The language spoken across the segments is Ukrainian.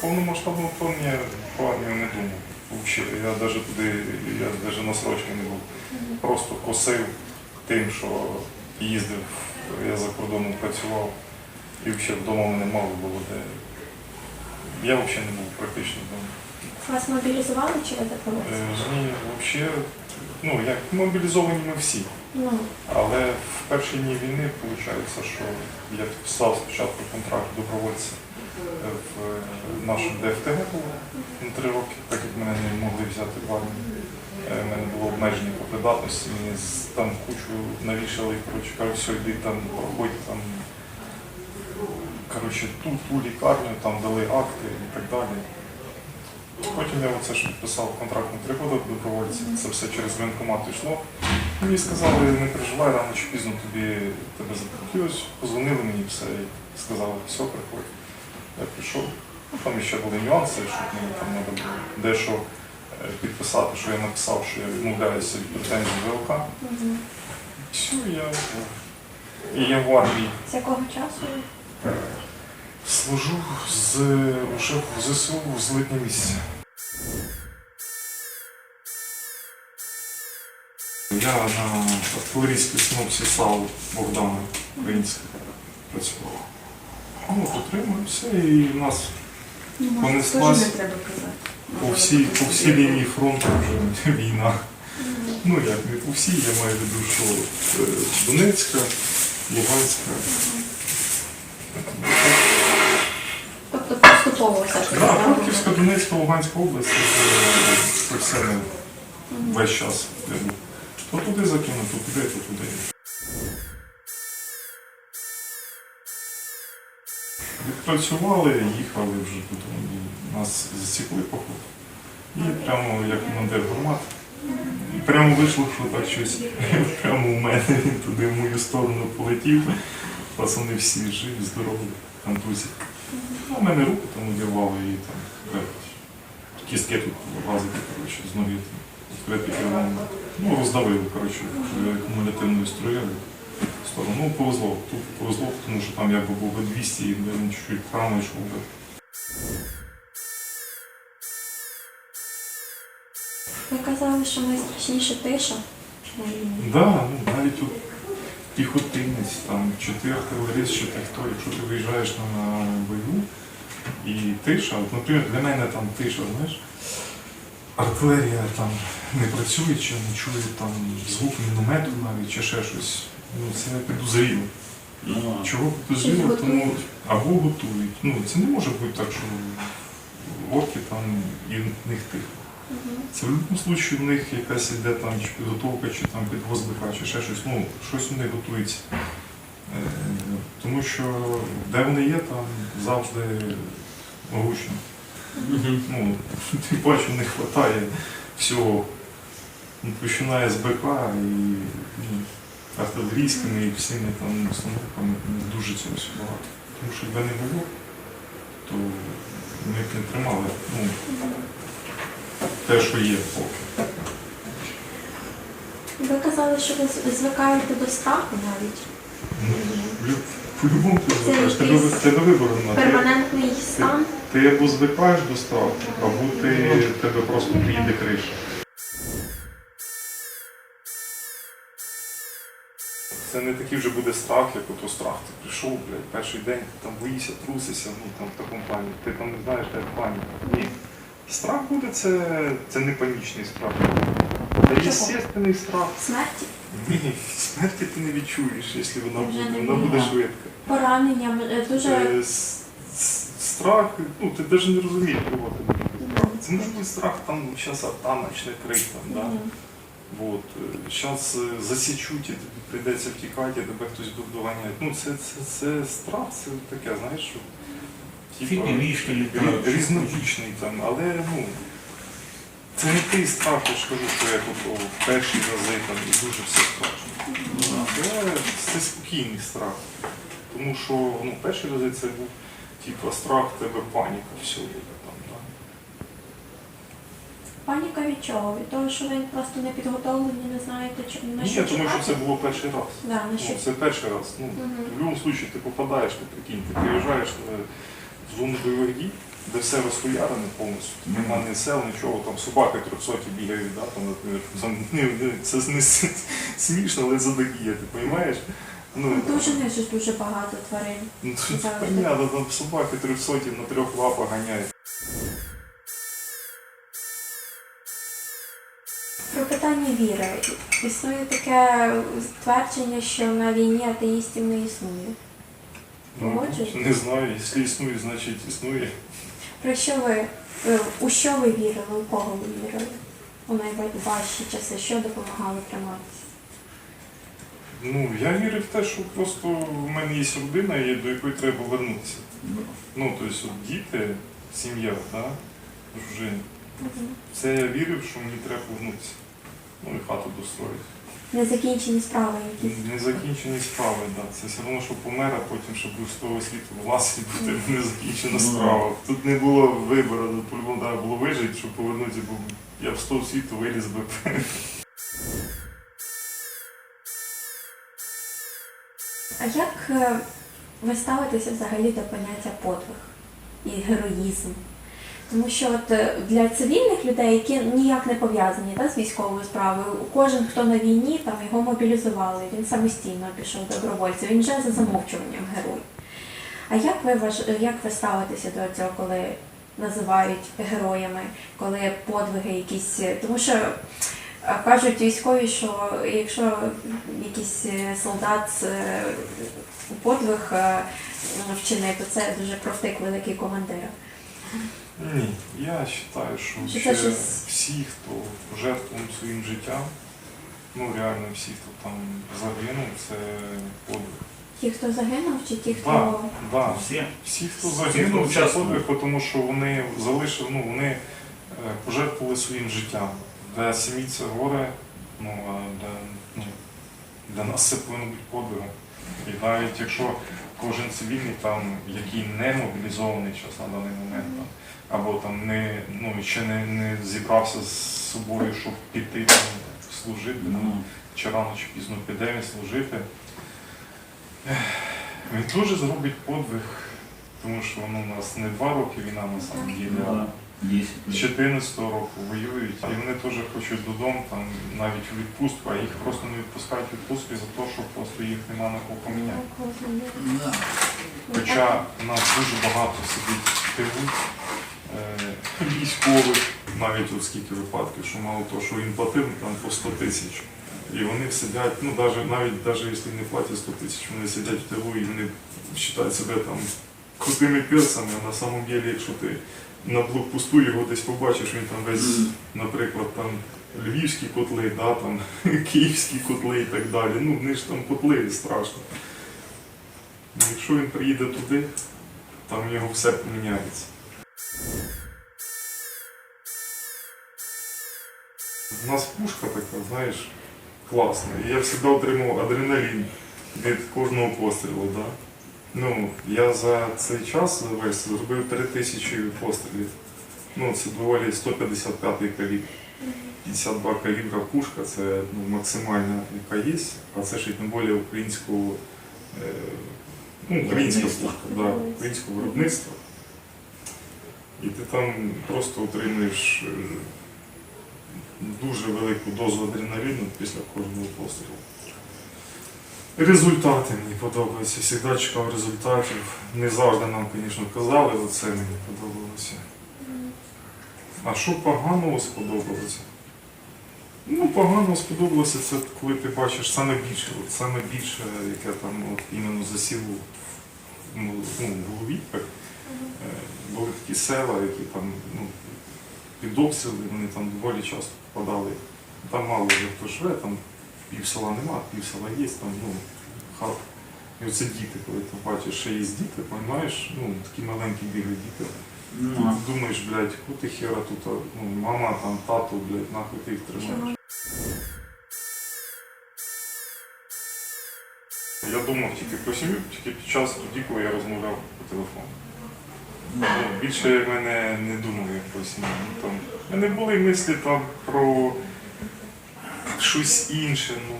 повномасштабного вторгнення про армію не думав. Вообще, я навіть туди, я навіть на срочки не був. Просто косив тим, що їздив, я за кордоном працював, і взагалі вдома мене мало було де. Я взагалі не був практично вдома. Вас мобілізували чи ви Е. Ні, взагалі, ну як мобілізовані ми всі. Ну, Але в перші дні війни виходить, що я підписав спочатку контракт добровольця е, в е, нашому ДФТГ було на три роки, так як мене не могли взяти в армію. Е, У мене було обмеження по придатності, мені там кучу навішали, коротше, кажуть, все, йди там, проходь там. Коротше, ту, ту лікарню, там дали акти і так далі. Потім я оце ж підписав контракт на три роки добровольця, це все через воєнкомат йшло. Мені сказали, не переживай, рано чи пізно тобі тебе запитали. Позвонили мені все і сказали, все, приходь. Я прийшов. Ну, там ще були нюанси, щоб мені там треба було дещо е, підписати, що я написав, що я відмовляюся від претензій ВЛК. І все, я, і я в армії з якого часу? служу з, уже в ЗСУ з липня місяця. Я на артилерійській снопсі САУ Богдана Українська працював. Ну, от отримуємося і в нас Ну, може, Понеслась. теж не треба казати. по всій, по всій лінії фронту вже війна. Ну як не по всій, я маю в виду, що е, Донецька, Луганська. Тобто поступово все ж таки. Да, Харківська, Донецька, Луганська область, це, все весь час. я був. То туди закину, то туди, то туди. Відпрацювали, їхали вже потім. Нас засікли поход. І прямо як командир гармат. І прямо вийшло, що так щось прямо у мене він туди в мою сторону полетів. Пацани всі живі, здорові, контузі. Ну, у мене руку там удірвало і там кістки тут лазити, коротше, з ноги відкрити керування. Ну, роздавили, коротше, кумулятивною струєю сторону. Ну, повезло. Тут повезло, тому що там якби був би 200 і він чуть-чуть рано йшов би. Ви казали, що найстрашніше тиша на війні. Ну, навіть тут піхотинець, там, чи ти артилерист, чи ти хто, якщо ти виїжджаєш на бойову і тиша, от, наприклад, для мене там тиша, знаєш, артилерія там не працює, чи не чує там звук міномету навіть, чи ще щось. Ну, це підозріло. Ага. чого підозріло, тому або готують. Ну, це не може бути так, що орки там і в них тихо. Це в будь-якому випадку в них якась іде там чи підготовка, чи там підвоз БК, чи ще щось. Ну, щось у них готується. Е, Тому що де вони є, там завжди гучно. Ну, ти бачиш, в них вистачає всього. Ну, Починає з БК і ну, артилерійськими і всіми там установками не дуже цього всього багато. Тому що якби не було, то ми б не тримали. Ну, те, що є поки. Ви казали, що ви звикаєте до страху навіть. Ну, По-любому ти Це звикаєш. Тебе, якийсь ви- тебе вибору Перманентний стан. ти або звикаєш до страху, або ти, тебе просто приїде криша. Це не такий вже буде страх, як ото страх. Ти прийшов, блядь, перший день, ти там боїшся, трусишся, ну там в такому плані. Ти там не знаєш, де паніка. Ні. Страх буде це, це не панічний страх. Це естественний страх. Смерті, Ні, смерті ти не відчуєш, якщо вона буде. Вона буде буде. швидка. поранення, е, дуже Е, Страх, ну ти навіть не розумієш, кого ти бути страх. Це може бути страх, там зараз арта почне крик, там, да? Вот. Зараз засічуть, і тобі прийдеться втікати, тебе хтось буде доганяти. Ну, це, це, це страх, це таке, знаєш, що типа, різнобічний там, але ну. Це не той страх, я ж кажу, що от, о, в перші рази там і дуже все страшно. Це, це спокійний страх. Тому що ну, перші рази це був типу, страх, тебе паніка всюди. Там, да. паніка від чого? Від того, що ви просто не підготовлені, не знаєте, чи на Ні, що тому що чекати? це було перший раз. Да, на Ну, це перший раз. Ну, Мгм. В будь-якому випадку ти попадаєш, ти прикинь, ти приїжджаєш на зону бойових дій, де все розхуярене повністю. Нема ні сел, нічого, там собаки 300 бігають, да, там, наприклад, там, це не смішно, але задогіє, ти розумієш? Ну, Ну, Дуже не ж дуже багато тварин. ну, понятно, там собаки 300 на трьох лапах ганяють. Про питання віри. Існує таке твердження, що на війні атеїстів не існує. Ну, не знаю, якщо існує, значить існує. Про що ви, е, у що ви вірили, у кого ви вірили? У найважчі часи, що допомагало триматися? Ну, я вірю в те, що просто в мене є родина, і до якої треба вернутися. Ну, тобто, от діти, сім'я, да? дружина. Це я вірив, що мені треба повернутися. Ну і хату достроїти. Незакінчені справи якісь. Незакінчені справи, так. Да. Це все одно, що помер, а потім, щоб з того світу власні буде незакінчена Ну. справа. Тут не було вибору, по-любому треба було вижити, щоб повернутися, бо я б з того світу виліз би. А як е, ви ставитеся взагалі до поняття подвиг і героїзм? Тому що от е, для цивільних людей, які ніяк не пов'язані та, з військовою справою, кожен, хто на війні, там його мобілізували, він самостійно пішов добровольцем, він вже за замовчуванням герой. А як ви важ... як ви ставитеся до цього, коли називають героями, коли подвиги якісь. Тому що е, кажуть військові, що якщо якийсь е, солдат е, подвиг е, вчинив, то це дуже провтик великий командир. Ні, я вважаю, що, ще всі, хто жертвував своїм життям, ну реально всі, хто там загинув, це подвиг. Ті, хто загинув, чи ті, хто Да, да. Всі. Всі, хто Всі, хто загинув, це подвиг, тому що вони залишили, ну вони е, пожертвували своїм життям. Для сім'ї це горе, ну а для, ну, для нас це повинно бути подвигом. І навіть якщо кожен цивільний, там, який не мобілізований час на даний момент, там, або там не, ну, ще не, не зібрався з собою, щоб піти там, служити, ну, Ну, чи рано чи пізно піде він служити. Він дуже зробить подвиг, тому що воно у нас не два роки війна на самом ділі, а да, 10 з 14 року воюють. І вони теж хочуть додому, там, навіть у відпустку, а їх просто не відпускають в відпустку за те, що просто їх нема на кого поміняти. Хоча нас дуже багато сидить в тилу військових, навіть от скільки випадків, що мало того, що їм платили там по 100 тисяч. І вони сидять, ну навіть, навіть, навіть якщо не платять 100 тисяч, вони сидять в тилу і вони вважають себе там крутими перцями, а на самом деле, якщо ти на блокпосту його десь побачиш, він там весь, наприклад, там львівські котли, да, там, київські котли і так далі. Ну, вони ж там котли страшно. Ну, Якщо він приїде туди, там в нього все поміняється. У нас пушка така, знаєш, класна. І я завжди отримав адреналін від кожного пострілу. Да? Ну, я за цей час весь зробив 3 тисячі пострілів. Ну, це доволі 155 калібр. 52 калібра пушка, це ну, максимальна, яка є, а це ще й тим більше українського, е, ну, українська пушка, да, українського виробництва. І ти там просто отримуєш е, дуже велику дозу адреналіну після кожного пострілу. Результати мені подобаються. Завжди чекав результатів. Не завжди нам, звісно, казали, але це мені подобалося. А що поганого сподобалося? Ну, погано сподобалося це, коли ти бачиш саме більше, от саме більше, яке там от, іменно засіло ну, в голові. Е, Були такі села, які там ну, під обстріли, вони там доволі часто попадали. Там мало вже хто живе, там пів села нема, пів села є, там ну, хат. І оце діти, коли ти бачиш, що є діти, розумієш, ну, такі маленькі бігають діти. Ну, Ти думаєш, блядь, яку ти хера тут, а, ну, мама, там, тато, блядь, нахуй ти їх тримаєш. Я думав тільки про сім'ю, тільки під час тоді, коли я розмовляв по телефону. Ну, Більше мене не думав як про. Ну, там, в мене були мислі там про щось інше. Ну,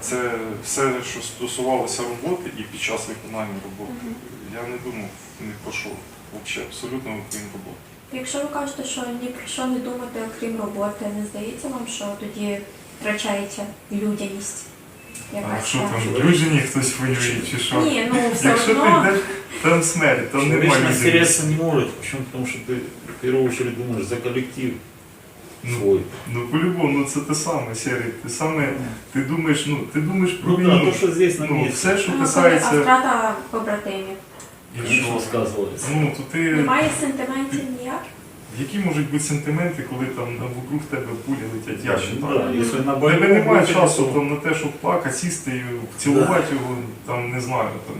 це все, що стосувалося роботи і під час виконання роботи. я не думав про що. Взагалі, абсолютно окрім роботи. Якщо ви кажете, що ні про що не думати, окрім роботи, не здається вам, що тоді втрачається людяність? А що там, в Люжині хтось воює чи що? Ні, ну все Якщо ти йдеш, там смерть, там немає Человечность людей. теряться не может. Почему? Потому что ты в первую очередь думаешь за коллектив Ну, свой. ну по-любому, ну це те саме, Сергій. Ти саме, ти думаєш, ну, ти думаєш про Ну да, війну. то, что здесь на Ну, месте, все, що Ну, А касається. втрата побратимів. І конечно, що? сказывается. Ну, то ти. Немає сентиментів ніяких? Які можуть бути сентименти, коли там вокруг тебе пулі летять? Я Ну да, вважаю. если на У больном тебе немає выходе, часу то- там, на те, щоб плакати, сісти і цілувати його, там не знаю. Там.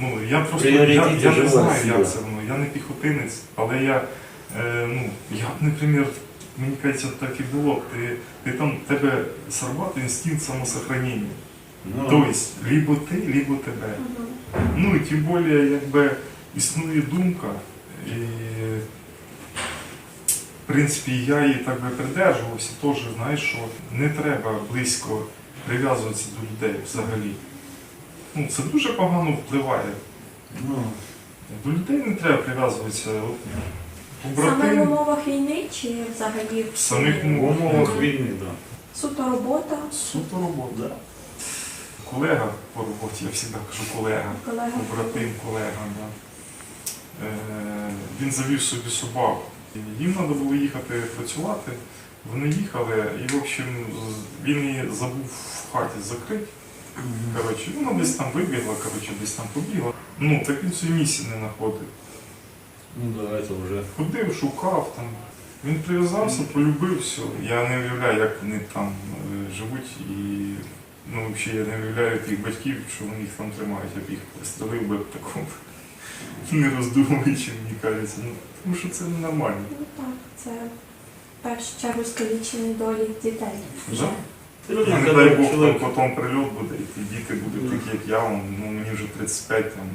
Ну, я просто я, я не знаю, як це воно. Я не піхотинець, але я, е, ну, я б, наприклад, мені кажеться, так і було. Ти, ти там в тебе сорвати інстинкт самосохранення. Ну, Тобто, либо ти, либо тебе. Мгм. Ну і тим більше, якби існує думка, і в принципі я її так би придержувався, теж, знаєш, що не треба близько прив'язуватися до людей взагалі. Ну, це дуже погано впливає. ну, До людей не треба прив'язуватися. Саме в побратим, умовах війни чи взагалі В самих в умовах. умовах війни, да. суто робота, суто робота. Да. Колега по роботі, я завжди кажу колега. колега? побратим, колега. Да. Е, він завів собі собаку. Їм треба було їхати працювати. Вони їхали, і в общем, з- він її забув в хаті закрити. Коротше, вона десь там вибігла, коротше, десь там побігла. Ну, так він свою місію не знаходив. Ну да, это уже. Ходив, шукав там. Він прив'язався, полюбив все. Я не уявляю, як вони там е, живуть і ну, взагалі я не уявляю тих батьків, що вони їх там тримають, я б їх пристрелив би такому, не роздумуючи, мені кажеться. Ну, тому що це ненормально. Ну так, це в першу чергу скалічені долі дітей. Да? І Люди, не дай Бог, там потім прильот буде, і ті діти будуть такі, як я, ну, мені вже 35, там,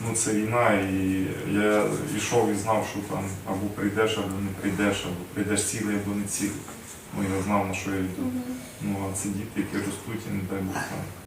ну це війна, і я йшов і знав, що там або прийдеш, або не прийдеш, або прийдеш цілий, або не цілий. Ну я знав, на що я йду. Ну, а це діти, які ростуть, і не дай Бог там